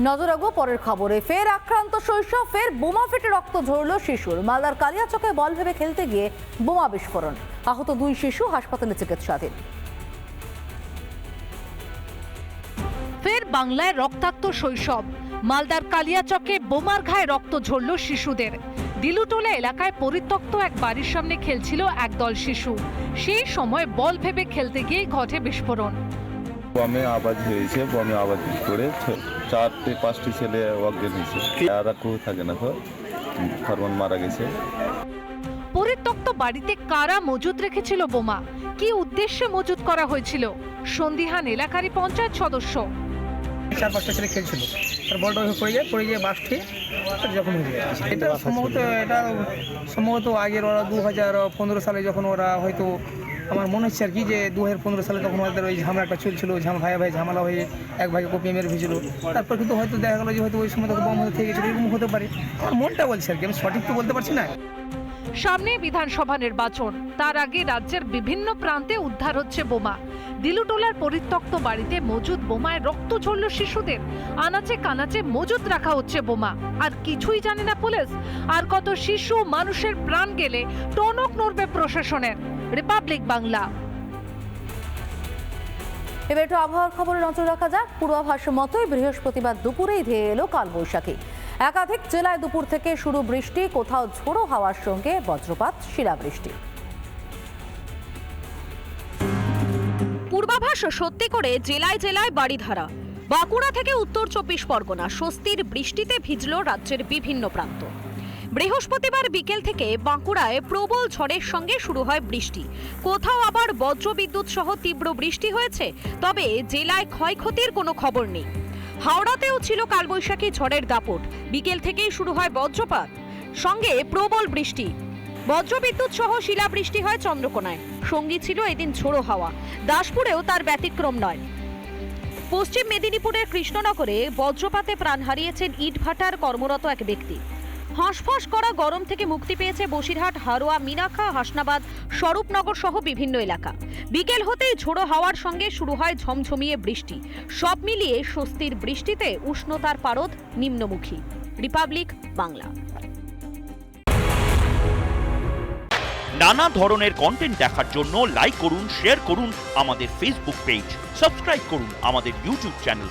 নজর রাখব পরের খবরে। ফের আক্রান্ত শৈশব, ফের বোমা ফেটে রক্ত ঝরল শিশুর। মালদার কালিয়াচকে বল ভেবে খেলতে গিয়ে বোমা বিস্ফোরণ। আহত দুই শিশু হাসপাতালে চিকিৎসাধীন। ফের বাংলায় রক্তাক্ত শৈশব। মালদার কালিয়াচকে বোমার ঘায়ে রক্ত ঝরল শিশুদের। দিলুটোলা এলাকায় পরিত্যক্ত এক বাড়ির সামনে খেলছিল একদল শিশু। সেই সময় বল ভেবে খেলতে গিয়ে ঘটে বিস্ফোরণ। বমে আওয়াজ হয়েছে বমে আওয়াজ করে চারটে পাঁচটি ছেলে অজ্ঞান হয়েছে। আর কেউ থাকে না তো। ফরমান মারা গেছে। পরিত্যক্ত বাড়িতে কারা মজুত রেখেছিল বোমা? কি উদ্দেশ্যে মজুত করা হয়েছিল? সন্দিহান এলাকারই পঞ্চায়েত সদস্য। চার পাঁচটা ছেলে খেলছিল। তার বলটা পড়ে যায় পড়ে গিয়ে বাসটি যখন হয়ে যায়। এটা সম্ভবত এটা সম্ভবত আগের ওরা দু হাজার পনেরো সালে যখন ওরা হয়তো আমার মনে হচ্ছে আর কি যে দু হাজার পনেরো সালে তখন হয়তো ওই ঝামেলাটা চলছিল, ঝাম ভাই ভাই ঝামেলা হয়ে এক ভাইকে কপিয়ে মেরে ফেছিল তারপর কিন্তু হয়তো দেখা গেলো যে হয়তো ওই সময় তখন বম হতে গেছিল, এরকম হতে পারে। আমার মনটা বলছে আর কি, আমি সঠিক তো বলতে পারছি না। সামনে বিধানসভা নির্বাচন। তার আগে রাজ্যের বিভিন্ন প্রান্তে উদ্ধার হচ্ছে বোমা। দিলুটোলার পরিত্যক্ত বাড়িতে মজুদ বোমায় রক্ত ঝরল শিশুদের। আনাচে কানাচে মজুদ রাখা হচ্ছে বোমা। আর কিছুই জানে না পুলিশ। আর কত শিশু মানুষের প্রাণ গেলে টনক নড়বে প্রশাসনের। রিপাবলিক বাংলা। এবার একটু আবহাওয়ার খবরে নজর রাখা যাক। পূর্বাভাস মতোই বৃহস্পতিবার দুপুরেই ধেয়ে এলো কালবৈশাখী। একাধিক জেলায় দুপুর থেকে শুরু বৃষ্টি, কোথাও ঝোড়ো হাওয়ার সঙ্গে বজ্রপাত, শিলাবৃষ্টি। পূর্বাভাস সত্যি করে জেলায় জেলায় বাড়িধারা। বাঁকুড়া থেকে উত্তর চব্বিশ পরগনা, স্বস্তির বৃষ্টিতে ভিজল রাজ্যের বিভিন্ন প্রান্ত। বৃহস্পতিবার বিকেল থেকে বাঁকুড়ায় প্রবল ঝড়ের সঙ্গে শুরু হয় বৃষ্টি। কোথাও আবার বজ্রবিদ্যুৎ সহ তীব্র বৃষ্টি হয়েছে, তবে জেলায় ক্ষয়ক্ষতির কোনো খবর নেই। হাওড়াতেও ছিল কালবৈশাখী ঝড়ের দাপট। বিকেল থেকেই শুরু হয় বজ্রপাত। সঙ্গে প্রবল বৃষ্টি। বজ্রবিদ্যুৎ সহ শিলাবৃষ্টি হয় চন্দ্রকোনায়। সঙ্গী ছিল এদিন ঝোড়ো হাওয়া। দাসপুরেও তার ব্যতিক্রম নয়। পশ্চিম মেদিনীপুরের কৃষ্ণনগরে বজ্রপাতে প্রাণ হারিয়েছেন ইটভাটার কর্মরত এক ব্যক্তি। হাঁসফাঁস করা গরম থেকে মুক্তি পেয়েছে বসিরহাট হারোয়া মিনাখা হাসনাবাদ, স্বরূপনগর সহ বিভিন্ন এলাকা। বিকেল হতেই ঝোড়ো হাওয়ার সঙ্গে শুরু হয় ঝমঝমিয়ে বৃষ্টি। সব মিলিয়ে স্বস্তির বৃষ্টিতে উষ্ণতার পারদ নিম্নমুখী। রিপাবলিক বাংলা। নানা ধরনের কন্টেন্ট দেখার জন্য লাইক করুন শেয়ার করুন আমাদের ফেসবুক পেজ সাবস্ক্রাইব করুন আমাদের ইউটিউব চ্যানেল